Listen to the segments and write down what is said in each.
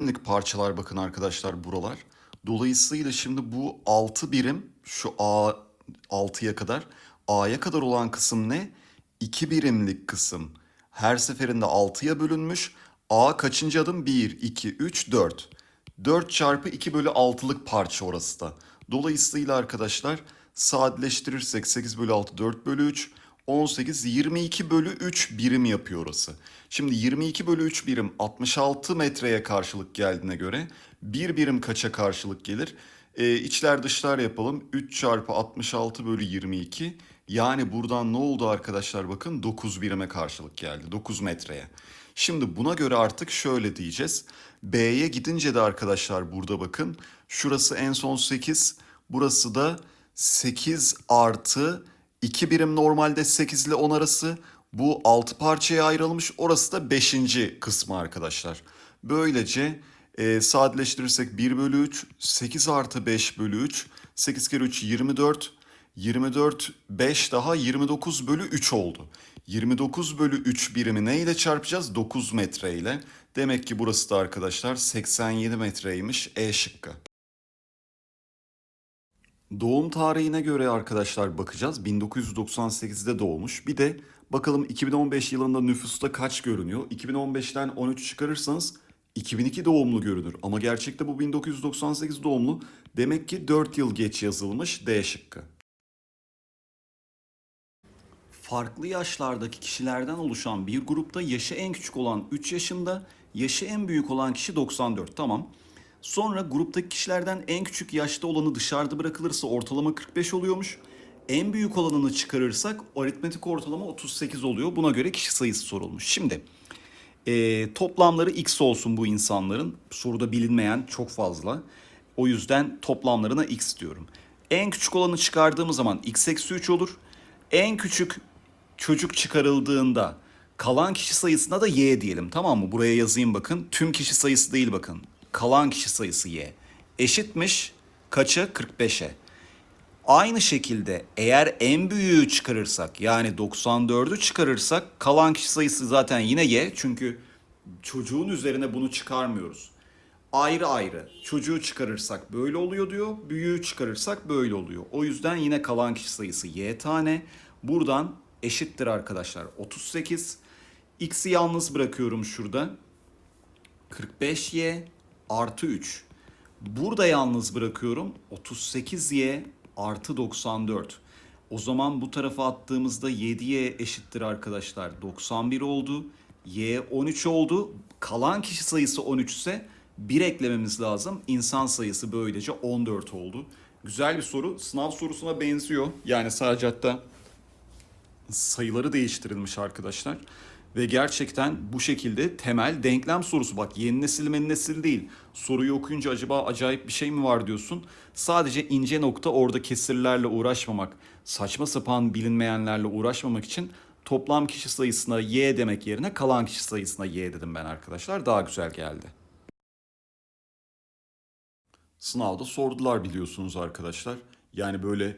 birimlik parçalar bakın arkadaşlar buralar. Dolayısıyla şimdi bu 6 birim şu A 6'ya kadar A'ya kadar olan kısım ne? 2 birimlik kısım. Her seferinde 6'ya bölünmüş. A kaçıncı adım? 1, 2, 3, 4. 4 çarpı 2 bölü 6'lık parça orası da. Dolayısıyla arkadaşlar sadeleştirirsek 8 bölü 6 4 bölü 3 18 22 bölü 3 birim yapıyor orası. Şimdi 22 bölü 3 birim 66 metreye karşılık geldiğine göre bir birim kaça karşılık gelir? Ee, içler dışlar yapalım. 3 çarpı 66 bölü 22 yani buradan ne oldu arkadaşlar bakın 9 birime karşılık geldi 9 metreye. Şimdi buna göre artık şöyle diyeceğiz. B'ye gidince de arkadaşlar burada bakın. Şurası en son 8. Burası da 8 artı 2 birim normalde 8 ile 10 arası. Bu 6 parçaya ayrılmış. Orası da 5. kısmı arkadaşlar. Böylece e, sadeleştirirsek 1 bölü 3, 8 artı 5 bölü 3, 8 kere 3 24, 24 5 daha 29 bölü 3 oldu. 29 bölü 3 birimi ne ile çarpacağız? 9 metre ile. Demek ki burası da arkadaşlar 87 metreymiş E şıkkı. Doğum tarihine göre arkadaşlar bakacağız. 1998'de doğmuş. Bir de bakalım 2015 yılında nüfusta kaç görünüyor? 2015'ten 13 çıkarırsanız 2002 doğumlu görünür. Ama gerçekte bu 1998 doğumlu. Demek ki 4 yıl geç yazılmış D şıkkı. Farklı yaşlardaki kişilerden oluşan bir grupta yaşı en küçük olan 3 yaşında, yaşı en büyük olan kişi 94. Tamam. Sonra gruptaki kişilerden en küçük yaşta olanı dışarıda bırakılırsa ortalama 45 oluyormuş. En büyük olanını çıkarırsak aritmetik ortalama 38 oluyor. Buna göre kişi sayısı sorulmuş. Şimdi e, toplamları x olsun bu insanların. Soruda bilinmeyen çok fazla. O yüzden toplamlarına x diyorum. En küçük olanı çıkardığımız zaman x eksi 3 olur. En küçük çocuk çıkarıldığında kalan kişi sayısına da y diyelim tamam mı? Buraya yazayım bakın. Tüm kişi sayısı değil bakın. Kalan kişi sayısı y. Eşitmiş kaça? 45'e. Aynı şekilde eğer en büyüğü çıkarırsak yani 94'ü çıkarırsak kalan kişi sayısı zaten yine y. Çünkü çocuğun üzerine bunu çıkarmıyoruz. Ayrı ayrı çocuğu çıkarırsak böyle oluyor diyor. Büyüğü çıkarırsak böyle oluyor. O yüzden yine kalan kişi sayısı y tane. Buradan eşittir arkadaşlar 38. X'i yalnız bırakıyorum şurada. 45y artı 3. Burada yalnız bırakıyorum 38y artı 94. O zaman bu tarafa attığımızda 7y eşittir arkadaşlar 91 oldu. Y 13 oldu. Kalan kişi sayısı 13 ise 1 eklememiz lazım. İnsan sayısı böylece 14 oldu. Güzel bir soru. Sınav sorusuna benziyor. Yani sadece hatta sayıları değiştirilmiş arkadaşlar. Ve gerçekten bu şekilde temel denklem sorusu. Bak yeni nesil mi nesil değil. Soruyu okuyunca acaba acayip bir şey mi var diyorsun. Sadece ince nokta orada kesirlerle uğraşmamak, saçma sapan bilinmeyenlerle uğraşmamak için toplam kişi sayısına y demek yerine kalan kişi sayısına y dedim ben arkadaşlar. Daha güzel geldi. Sınavda sordular biliyorsunuz arkadaşlar. Yani böyle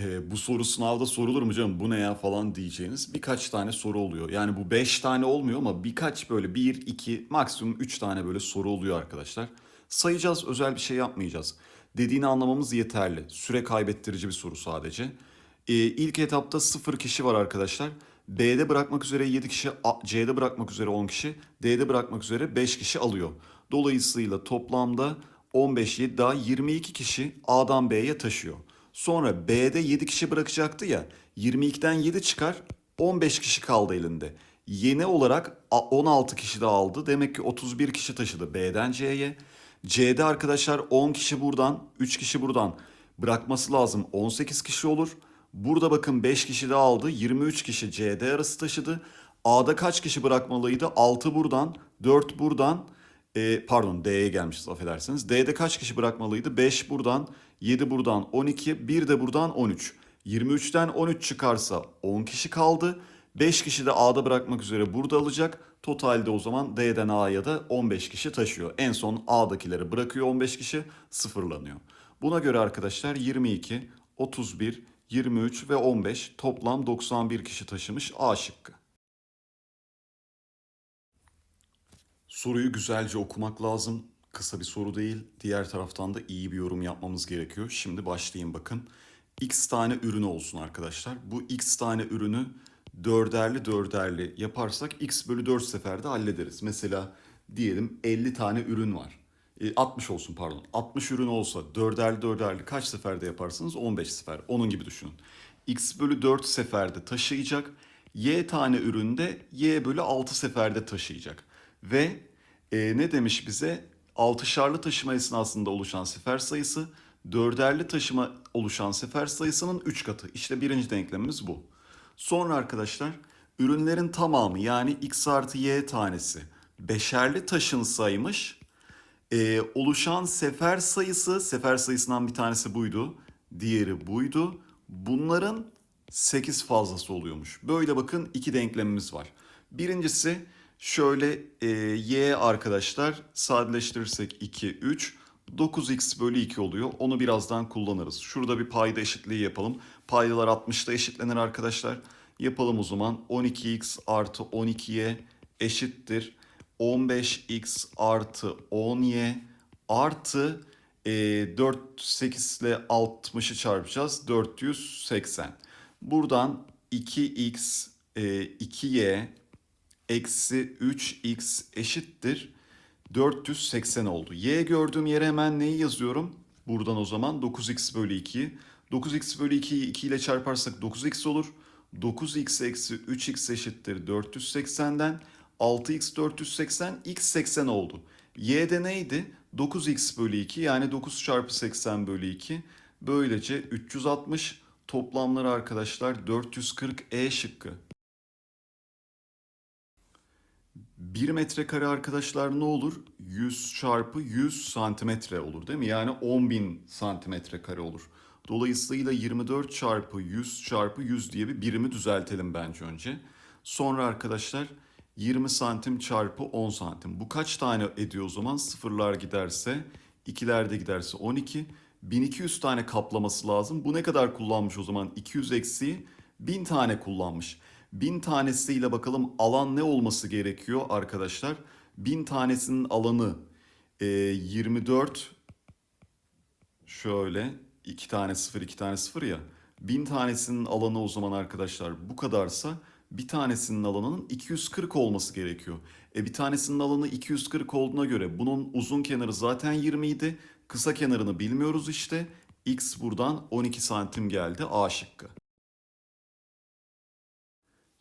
e, bu soru sınavda sorulur mu canım bu ne ya falan diyeceğiniz birkaç tane soru oluyor. Yani bu beş tane olmuyor ama birkaç böyle bir, iki, maksimum üç tane böyle soru oluyor arkadaşlar. Sayacağız özel bir şey yapmayacağız. Dediğini anlamamız yeterli. Süre kaybettirici bir soru sadece. E, ilk etapta sıfır kişi var arkadaşlar. B'de bırakmak üzere 7 kişi, C'de bırakmak üzere 10 kişi, D'de bırakmak üzere 5 kişi alıyor. Dolayısıyla toplamda 15, 7 daha 22 kişi A'dan B'ye taşıyor. Sonra B'de 7 kişi bırakacaktı ya. 22'den 7 çıkar 15 kişi kaldı elinde. Yeni olarak a- 16 kişi de aldı. Demek ki 31 kişi taşıdı B'den C'ye. C'de arkadaşlar 10 kişi buradan, 3 kişi buradan bırakması lazım. 18 kişi olur. Burada bakın 5 kişi de aldı. 23 kişi C'de arası taşıdı. A'da kaç kişi bırakmalıydı? 6 buradan, 4 buradan, e, pardon D'ye gelmişiz affedersiniz. D'de kaç kişi bırakmalıydı? 5 buradan, 7 buradan, 12, 1 de buradan 13. 23'ten 13 çıkarsa 10 kişi kaldı. 5 kişi de A'da bırakmak üzere burada alacak. Totalde o zaman D'den A'ya da 15 kişi taşıyor. En son A'dakileri bırakıyor 15 kişi sıfırlanıyor. Buna göre arkadaşlar 22, 31, 23 ve 15 toplam 91 kişi taşımış A şıkkı. Soruyu güzelce okumak lazım. Kısa bir soru değil. Diğer taraftan da iyi bir yorum yapmamız gerekiyor. Şimdi başlayayım bakın. X tane ürün olsun arkadaşlar. Bu X tane ürünü dörderli dörderli yaparsak X bölü 4 seferde hallederiz. Mesela diyelim 50 tane ürün var. E, 60 olsun pardon. 60 ürün olsa dörderli dörderli kaç seferde yaparsınız? 15 sefer. Onun gibi düşünün. X bölü 4 seferde taşıyacak. Y tane üründe Y bölü 6 seferde taşıyacak. Ve e, ne demiş bize? Altışarlı taşıma esnasında oluşan sefer sayısı dörderli taşıma oluşan sefer sayısının 3 katı. İşte birinci denklemimiz bu. Sonra arkadaşlar ürünlerin tamamı yani x artı y tanesi beşerli taşınsaymış e, oluşan sefer sayısı sefer sayısından bir tanesi buydu. Diğeri buydu. Bunların 8 fazlası oluyormuş. Böyle bakın iki denklemimiz var. Birincisi şöyle e, y arkadaşlar sadeleştirirsek 2, 3. 9x bölü 2 oluyor. Onu birazdan kullanırız. Şurada bir payda eşitliği yapalım. Paydalar 60'ta eşitlenir arkadaşlar. Yapalım o zaman. 12x artı 12y eşittir. 15x artı 10y artı e, 4, 8 ile 60'ı çarpacağız. 480. Buradan 2x, e, 2y eksi 3x eşittir 480 oldu. Y gördüğüm yere hemen neyi yazıyorum? Buradan o zaman 9x bölü 2'yi. 9x bölü 2'yi 2 ile çarparsak 9x olur. 9x eksi 3x eşittir 480'den 6x 480 x 80 oldu. Y'de neydi? 9x bölü 2 yani 9 çarpı 80 bölü 2. Böylece 360 toplamları arkadaşlar 440 E şıkkı. 1 metrekare arkadaşlar ne olur? 100 çarpı 100 santimetre olur değil mi? Yani 10.000 santimetre kare olur. Dolayısıyla 24 çarpı 100 çarpı 100 diye bir birimi düzeltelim bence önce. Sonra arkadaşlar 20 santim çarpı 10 santim. Bu kaç tane ediyor o zaman? Sıfırlar giderse, ikiler de giderse 12. 1200 tane kaplaması lazım. Bu ne kadar kullanmış o zaman? 200 eksiği 1000 tane kullanmış. 1000 tanesiyle bakalım alan ne olması gerekiyor arkadaşlar? 1000 tanesinin alanı e, 24 şöyle 2 tane 0 2 tane 0 ya. 1000 tanesinin alanı o zaman arkadaşlar bu kadarsa bir tanesinin alanının 240 olması gerekiyor. E bir tanesinin alanı 240 olduğuna göre bunun uzun kenarı zaten 20 idi. Kısa kenarını bilmiyoruz işte. X buradan 12 santim geldi A şıkkı.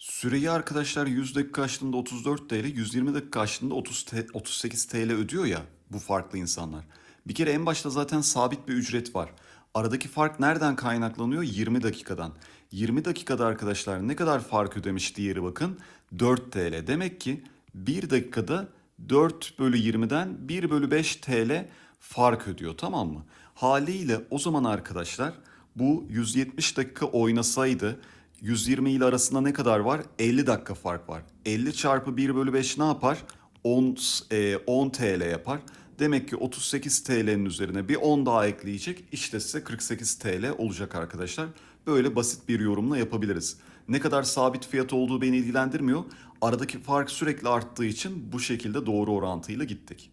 Süreyi arkadaşlar 100 dakika açtığında 34 TL, 120 dakika açtığında 30 T- 38 TL ödüyor ya bu farklı insanlar. Bir kere en başta zaten sabit bir ücret var. Aradaki fark nereden kaynaklanıyor? 20 dakikadan. 20 dakikada arkadaşlar ne kadar fark ödemiş diğeri bakın. 4 TL. Demek ki 1 dakikada 4 bölü 20'den 1 bölü 5 TL fark ödüyor tamam mı? Haliyle o zaman arkadaşlar bu 170 dakika oynasaydı 120 ile arasında ne kadar var? 50 dakika fark var. 50 çarpı 1 bölü 5 ne yapar? 10, e, 10 TL yapar. Demek ki 38 TL'nin üzerine bir 10 daha ekleyecek. İşte size 48 TL olacak arkadaşlar. Böyle basit bir yorumla yapabiliriz. Ne kadar sabit fiyat olduğu beni ilgilendirmiyor. Aradaki fark sürekli arttığı için bu şekilde doğru orantıyla gittik.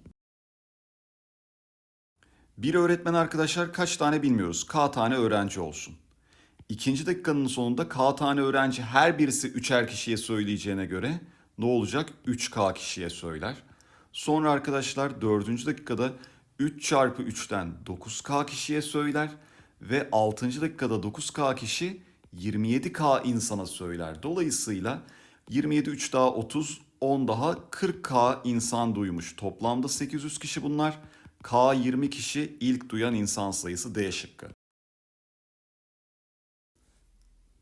Bir öğretmen arkadaşlar kaç tane bilmiyoruz. K tane öğrenci olsun. İkinci dakikanın sonunda K tane öğrenci her birisi üçer kişiye söyleyeceğine göre ne olacak? 3K kişiye söyler. Sonra arkadaşlar dördüncü dakikada 3 çarpı 3'ten 9K kişiye söyler. Ve 6. dakikada 9K kişi 27K insana söyler. Dolayısıyla 27 3 daha 30 10 daha 40K insan duymuş. Toplamda 800 kişi bunlar. K 20 kişi ilk duyan insan sayısı D şıkkı.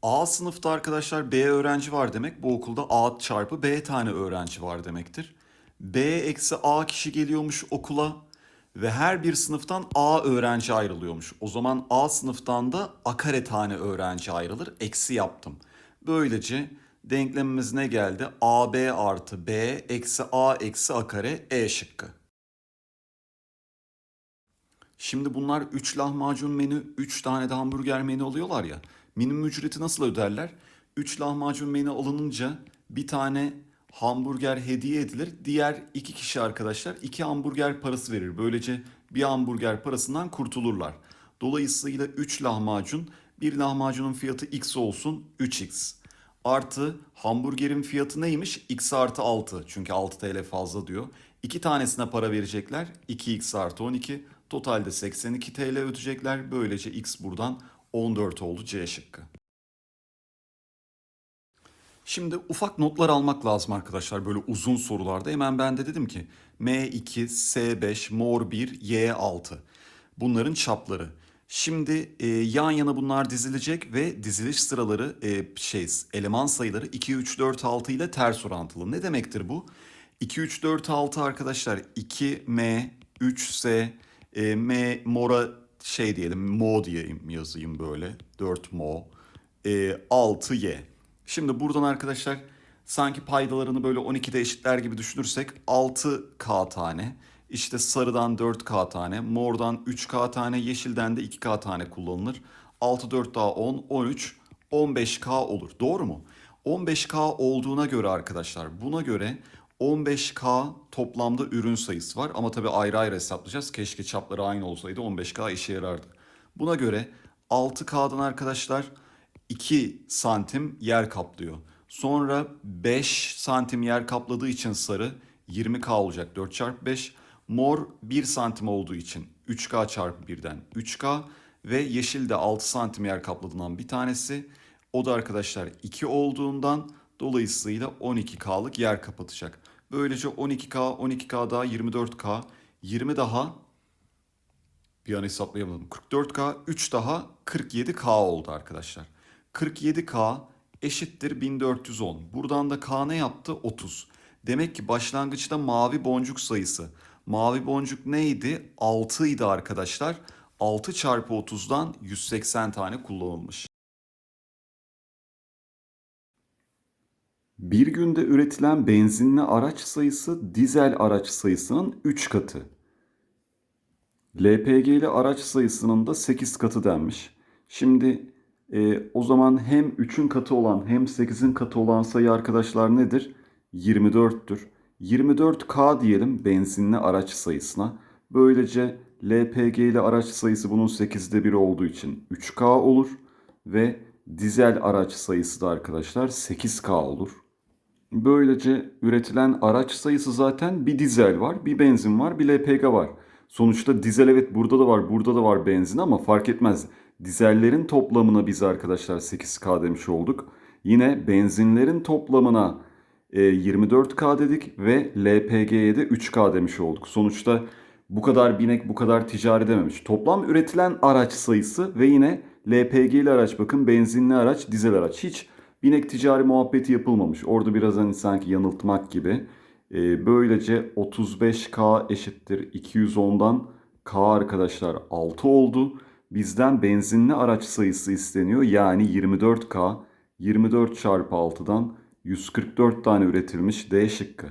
A sınıfta arkadaşlar B öğrenci var demek. Bu okulda A çarpı B tane öğrenci var demektir. B eksi A kişi geliyormuş okula ve her bir sınıftan A öğrenci ayrılıyormuş. O zaman A sınıftan da A kare tane öğrenci ayrılır. Eksi yaptım. Böylece denklemimiz ne geldi? AB artı B eksi A eksi A kare E şıkkı. Şimdi bunlar 3 lahmacun menü, 3 tane de hamburger menü alıyorlar ya. Minimum ücreti nasıl öderler? 3 lahmacun menü alınınca bir tane hamburger hediye edilir. Diğer iki kişi arkadaşlar iki hamburger parası verir. Böylece bir hamburger parasından kurtulurlar. Dolayısıyla 3 lahmacun, bir lahmacunun fiyatı x olsun 3x. Artı hamburgerin fiyatı neymiş? x artı 6. Çünkü 6 TL fazla diyor. İki tanesine para verecekler. 2x artı 12. Totalde 82 TL ödeyecekler. Böylece x buradan 14 oldu C şıkkı. Şimdi ufak notlar almak lazım arkadaşlar böyle uzun sorularda. Hemen ben de dedim ki M2, S5, Mor 1, Y6. Bunların çapları. Şimdi e, yan yana bunlar dizilecek ve diziliş sıraları e, şey eleman sayıları 2, 3, 4, 6 ile ters orantılı. Ne demektir bu? 2, 3, 4, 6 arkadaşlar 2M, 3S, e, M mora şey diyelim mo diyeyim yazayım böyle 4 mo, e, 6Y. Şimdi buradan arkadaşlar sanki paydalarını böyle 12'de eşitler gibi düşünürsek 6K tane. İşte sarıdan 4K tane, mordan 3K tane, yeşilden de 2K tane kullanılır. 6 4 daha 10, 13, 15K olur. Doğru mu? 15K olduğuna göre arkadaşlar buna göre 15K toplamda ürün sayısı var ama tabii ayrı ayrı hesaplayacağız. Keşke çapları aynı olsaydı 15K işe yarardı. Buna göre 6K'dan arkadaşlar 2 santim yer kaplıyor. Sonra 5 santim yer kapladığı için sarı 20K olacak 4 çarpı 5. Mor 1 santim olduğu için 3K çarpı 1'den 3K ve yeşil de 6 santim yer kapladığından bir tanesi. O da arkadaşlar 2 olduğundan dolayısıyla 12K'lık yer kapatacak. Böylece 12K, 12K daha 24K, 20 daha bir an hesaplayamadım. 44K, 3 daha 47K oldu arkadaşlar. 47K eşittir 1410. Buradan da K ne yaptı? 30. Demek ki başlangıçta mavi boncuk sayısı. Mavi boncuk neydi? 6 idi arkadaşlar. 6 çarpı 30'dan 180 tane kullanılmış. Bir günde üretilen benzinli araç sayısı dizel araç sayısının 3 katı. LPG'li araç sayısının da 8 katı denmiş. Şimdi e, o zaman hem 3'ün katı olan hem 8'in katı olan sayı arkadaşlar nedir? 24'tür. 24K diyelim benzinli araç sayısına. Böylece LPG'li araç sayısı bunun 8'de 1 olduğu için 3K olur. Ve dizel araç sayısı da arkadaşlar 8K olur. Böylece üretilen araç sayısı zaten bir dizel var, bir benzin var, bir LPG var. Sonuçta dizel evet burada da var, burada da var benzin ama fark etmez. Dizellerin toplamına biz arkadaşlar 8K demiş olduk. Yine benzinlerin toplamına e, 24K dedik ve LPG'ye de 3K demiş olduk. Sonuçta bu kadar binek bu kadar ticari dememiş. Toplam üretilen araç sayısı ve yine LPG'li araç bakın benzinli araç, dizel araç. Hiç binek ticari muhabbeti yapılmamış. Orada biraz hani sanki yanıltmak gibi. E, böylece 35K eşittir 210'dan K arkadaşlar 6 oldu. Bizden benzinli araç sayısı isteniyor. Yani 24K 24 çarpı 6'dan 144 tane üretilmiş D şıkkı.